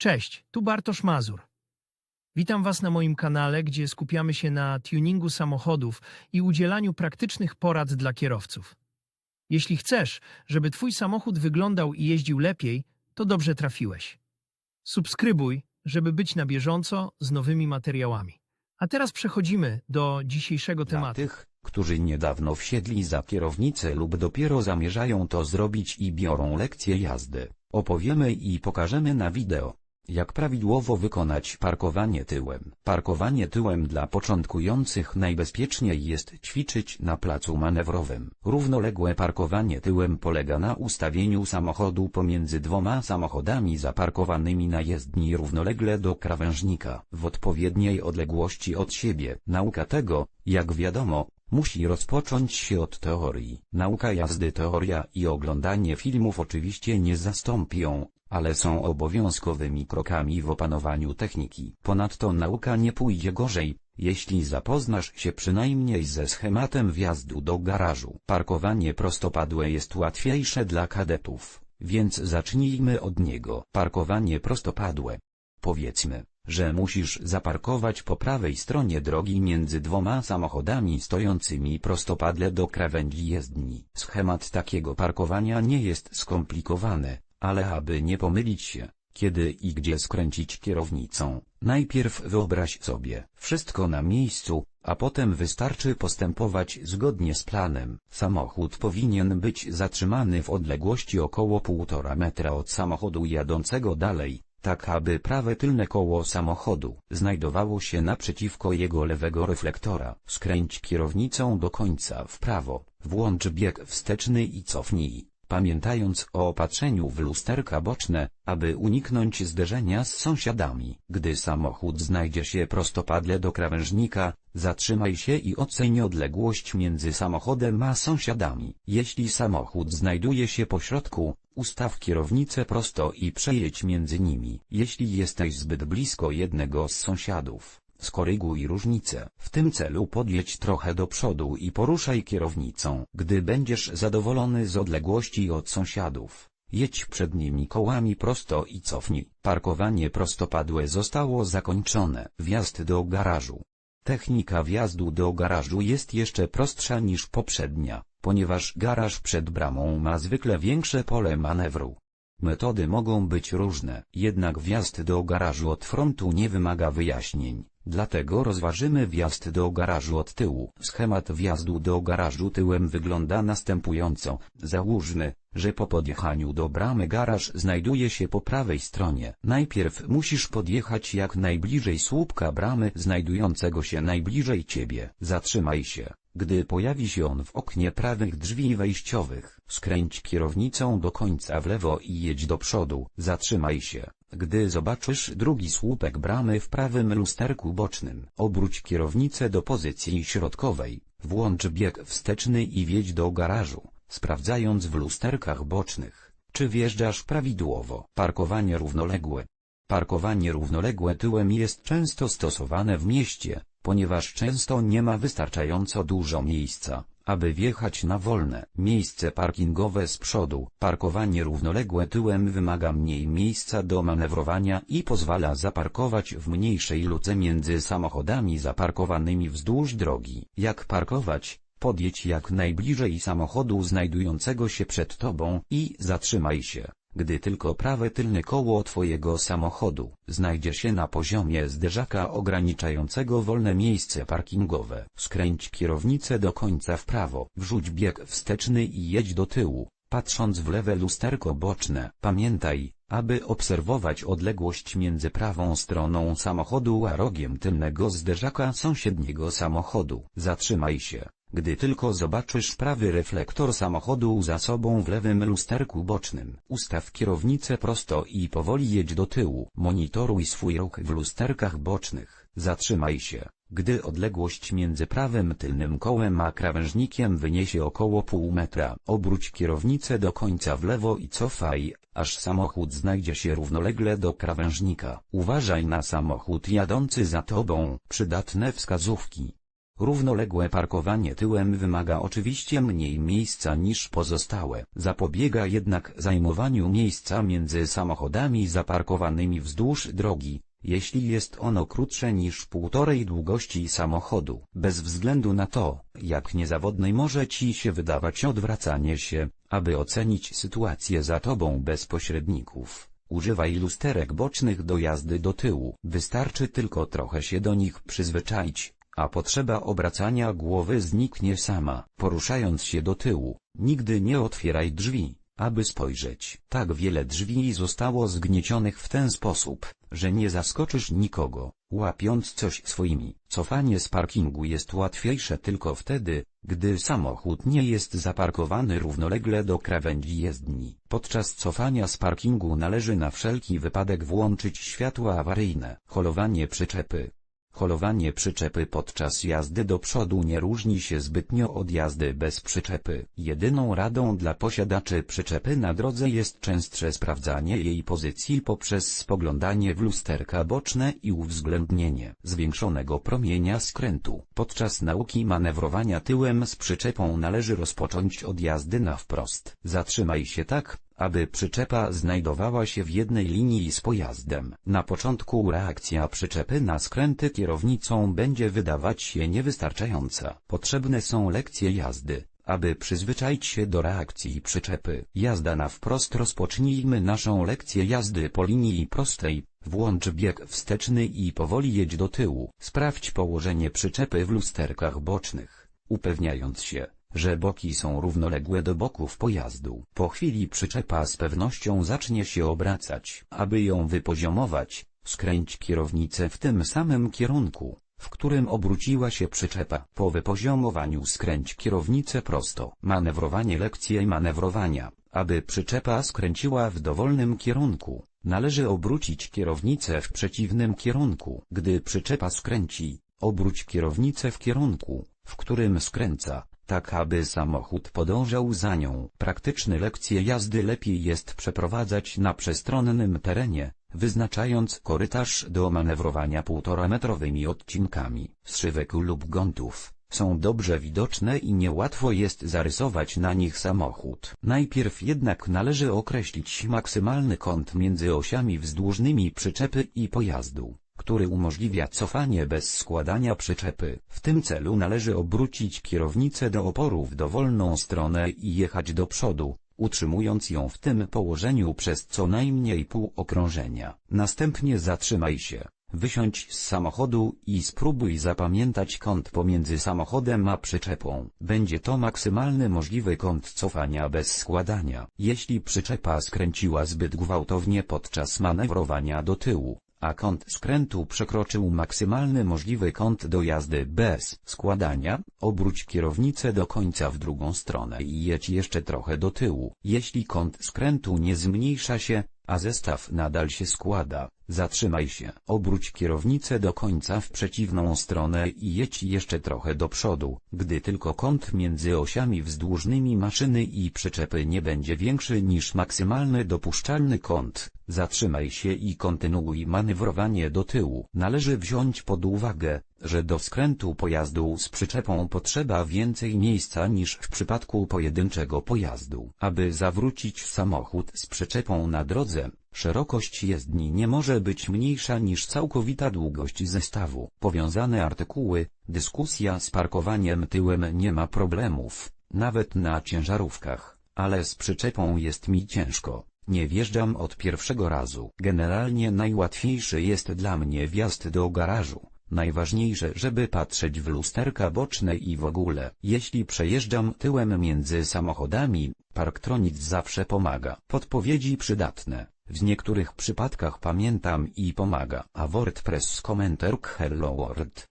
Cześć, tu Bartosz Mazur. Witam Was na moim kanale, gdzie skupiamy się na tuningu samochodów i udzielaniu praktycznych porad dla kierowców. Jeśli chcesz, żeby Twój samochód wyglądał i jeździł lepiej, to dobrze trafiłeś. Subskrybuj, żeby być na bieżąco z nowymi materiałami. A teraz przechodzimy do dzisiejszego Dla tematu. tych, którzy niedawno wsiedli za kierownicę lub dopiero zamierzają to zrobić i biorą lekcję jazdy, opowiemy i pokażemy na wideo, jak prawidłowo wykonać parkowanie tyłem. Parkowanie tyłem dla początkujących najbezpieczniej jest ćwiczyć na placu manewrowym. Równoległe parkowanie tyłem polega na ustawieniu samochodu pomiędzy dwoma samochodami zaparkowanymi na jezdni równolegle do krawężnika w odpowiedniej odległości od siebie. Nauka tego, jak wiadomo, musi rozpocząć się od teorii. Nauka jazdy teoria i oglądanie filmów oczywiście nie zastąpią, ale są obowiązkowymi krokami w opanowaniu techniki. Ponadto nauka nie pójdzie gorzej, jeśli zapoznasz się przynajmniej ze schematem wjazdu do garażu. Parkowanie prostopadłe jest łatwiejsze dla kadetów, więc zacznijmy od niego. Parkowanie prostopadłe. Powiedzmy, że musisz zaparkować po prawej stronie drogi między dwoma samochodami stojącymi prostopadle do krawędzi jezdni. Schemat takiego parkowania nie jest skomplikowany, ale aby nie pomylić się, kiedy i gdzie skręcić kierownicą, najpierw wyobraź sobie wszystko na miejscu, a potem wystarczy postępować zgodnie z planem. Samochód powinien być zatrzymany w odległości około 1,5 metra od samochodu jadącego dalej, tak aby prawe tylne koło samochodu znajdowało się naprzeciwko jego lewego reflektora. Skręć kierownicą do końca w prawo, włącz bieg wsteczny i cofnij, pamiętając o opatrzeniu w lusterka boczne, aby uniknąć zderzenia z sąsiadami. Gdy samochód znajdzie się prostopadle do krawężnika, zatrzymaj się i oceń odległość między samochodem a sąsiadami. Jeśli samochód znajduje się po środku, ustaw kierownicę prosto i przejedź między nimi. Jeśli jesteś zbyt blisko jednego z sąsiadów, skoryguj różnicę. W tym celu podjedź trochę do przodu i poruszaj kierownicą. Gdy będziesz zadowolony z odległości od sąsiadów, jedź przed nimi kołami prosto i cofnij. Parkowanie prostopadłe zostało zakończone. Wjazd do garażu. Technika wjazdu do garażu jest jeszcze prostsza niż poprzednia, ponieważ garaż przed bramą ma zwykle większe pole manewru. Metody mogą być różne, jednak wjazd do garażu od frontu nie wymaga wyjaśnień, dlatego rozważymy wjazd do garażu od tyłu. Schemat wjazdu do garażu tyłem wygląda następująco. Załóżmy, że po podjechaniu do bramy garaż znajduje się po prawej stronie. Najpierw musisz podjechać jak najbliżej słupka bramy znajdującego się najbliżej ciebie. Zatrzymaj się. Gdy pojawi się on w oknie prawych drzwi wejściowych, skręć kierownicą do końca w lewo i jedź do przodu. Zatrzymaj się. Gdy zobaczysz drugi słupek bramy w prawym lusterku bocznym, obróć kierownicę do pozycji środkowej, włącz bieg wsteczny i wjedź do garażu, sprawdzając w lusterkach bocznych, czy wjeżdżasz prawidłowo. Parkowanie równoległe. Parkowanie równoległe tyłem jest często stosowane w mieście, ponieważ często nie ma wystarczająco dużo miejsca, aby wjechać na wolne miejsce parkingowe z przodu. Parkowanie równoległe tyłem wymaga mniej miejsca do manewrowania i pozwala zaparkować w mniejszej luce między samochodami zaparkowanymi wzdłuż drogi. Jak parkować? Podjedź jak najbliżej samochodu znajdującego się przed tobą i zatrzymaj się gdy tylko prawe tylne koło twojego samochodu znajdzie się na poziomie zderzaka ograniczającego wolne miejsce parkingowe. Skręć kierownicę do końca w prawo, wrzuć bieg wsteczny i jedź do tyłu, patrząc w lewe lusterko boczne. Pamiętaj, aby obserwować odległość między prawą stroną samochodu a rogiem tylnego zderzaka sąsiedniego samochodu. Zatrzymaj się. Gdy tylko zobaczysz prawy reflektor samochodu za sobą w lewym lusterku bocznym, ustaw kierownicę prosto i powoli jedź do tyłu. Monitoruj swój ruch w lusterkach bocznych. Zatrzymaj się, gdy odległość między prawym tylnym kołem a krawężnikiem wyniesie około pół metra. Obróć kierownicę do końca w lewo i cofaj, aż samochód znajdzie się równolegle do krawężnika. Uważaj na samochód jadący za tobą. Przydatne wskazówki. Równoległe parkowanie tyłem wymaga oczywiście mniej miejsca niż pozostałe. Zapobiega jednak zajmowaniu miejsca między samochodami zaparkowanymi wzdłuż drogi, jeśli jest ono krótsze niż półtorej długości samochodu. Bez względu na to, jak niezawodne może ci się wydawać odwracanie się, aby ocenić sytuację za tobą bez pośredników. Używaj lusterek bocznych do jazdy do tyłu. Wystarczy tylko trochę się do nich przyzwyczaić, a potrzeba obracania głowy zniknie sama. Poruszając się do tyłu, nigdy nie otwieraj drzwi, aby spojrzeć. Tak wiele drzwi zostało zgniecionych w ten sposób, że nie zaskoczysz nikogo, łapiąc coś swoimi. Cofanie z parkingu jest łatwiejsze tylko wtedy, gdy samochód nie jest zaparkowany równolegle do krawędzi jezdni. Podczas cofania z parkingu należy na wszelki wypadek włączyć światła awaryjne. Holowanie przyczepy. Holowanie przyczepy podczas jazdy do przodu nie różni się zbytnio od jazdy bez przyczepy. Jedyną radą dla posiadaczy przyczepy na drodze jest częstsze sprawdzanie jej pozycji poprzez spoglądanie w lusterka boczne i uwzględnienie zwiększonego promienia skrętu. Podczas nauki manewrowania tyłem z przyczepą należy rozpocząć od jazdy na wprost. Zatrzymaj się tak, aby przyczepa znajdowała się w jednej linii z pojazdem. Na początku reakcja przyczepy na skręty kierownicą będzie wydawać się niewystarczająca. Potrzebne są lekcje jazdy, aby przyzwyczaić się do reakcji przyczepy. Jazda na wprost rozpocznijmy naszą lekcję jazdy po linii prostej. Włącz bieg wsteczny i powoli jedź do tyłu. Sprawdź położenie przyczepy w lusterkach bocznych, upewniając się, że boki są równoległe do boków pojazdu. Po chwili przyczepa z pewnością zacznie się obracać. Aby ją wypoziomować, skręć kierownicę w tym samym kierunku, w którym obróciła się przyczepa. Po wypoziomowaniu skręć kierownicę prosto. Manewrowanie lekcje manewrowania. Aby przyczepa skręciła w dowolnym kierunku, należy obrócić kierownicę w przeciwnym kierunku. Gdy przyczepa skręci, obróć kierownicę w kierunku, w którym skręca tak aby samochód podążał za nią. Praktyczne lekcje jazdy lepiej jest przeprowadzać na przestronnym terenie, wyznaczając korytarz do manewrowania półtorametrowymi odcinkami. Zszywek lub gątów są dobrze widoczne i niełatwo jest zarysować na nich samochód. Najpierw jednak należy określić maksymalny kąt między osiami wzdłużnymi przyczepy i pojazdu który umożliwia cofanie bez składania przyczepy. W tym celu należy obrócić kierownicę do oporu w dowolną stronę i jechać do przodu, utrzymując ją w tym położeniu przez co najmniej pół okrążenia. Następnie zatrzymaj się, wysiądź z samochodu i spróbuj zapamiętać kąt pomiędzy samochodem a przyczepą. Będzie to maksymalny możliwy kąt cofania bez składania. Jeśli przyczepa skręciła zbyt gwałtownie podczas manewrowania do tyłu, a kąt skrętu przekroczył maksymalny możliwy kąt do jazdy bez składania, obróć kierownicę do końca w drugą stronę i jedź jeszcze trochę do tyłu. Jeśli kąt skrętu nie zmniejsza się, a zestaw nadal się składa, zatrzymaj się. Obróć kierownicę do końca w przeciwną stronę i jedź jeszcze trochę do przodu. Gdy tylko kąt między osiami wzdłużnymi maszyny i przyczepy nie będzie większy niż maksymalny dopuszczalny kąt, zatrzymaj się i kontynuuj manewrowanie do tyłu. Należy wziąć pod uwagę, że do skrętu pojazdu z przyczepą potrzeba więcej miejsca niż w przypadku pojedynczego pojazdu. Aby zawrócić samochód z przyczepą na drodze, szerokość jezdni nie może być mniejsza niż całkowita długość zestawu. Powiązane artykuły, dyskusja z parkowaniem tyłem nie ma problemów, nawet na ciężarówkach, ale z przyczepą jest mi ciężko. Nie wjeżdżam od pierwszego razu. Generalnie najłatwiejszy jest dla mnie wjazd do garażu. Najważniejsze, żeby patrzeć w lusterka boczne i w ogóle. Jeśli przejeżdżam tyłem między samochodami, Parktronic zawsze pomaga. Podpowiedzi przydatne. W niektórych przypadkach pamiętam i pomaga. A WordPress komentarz Hello World.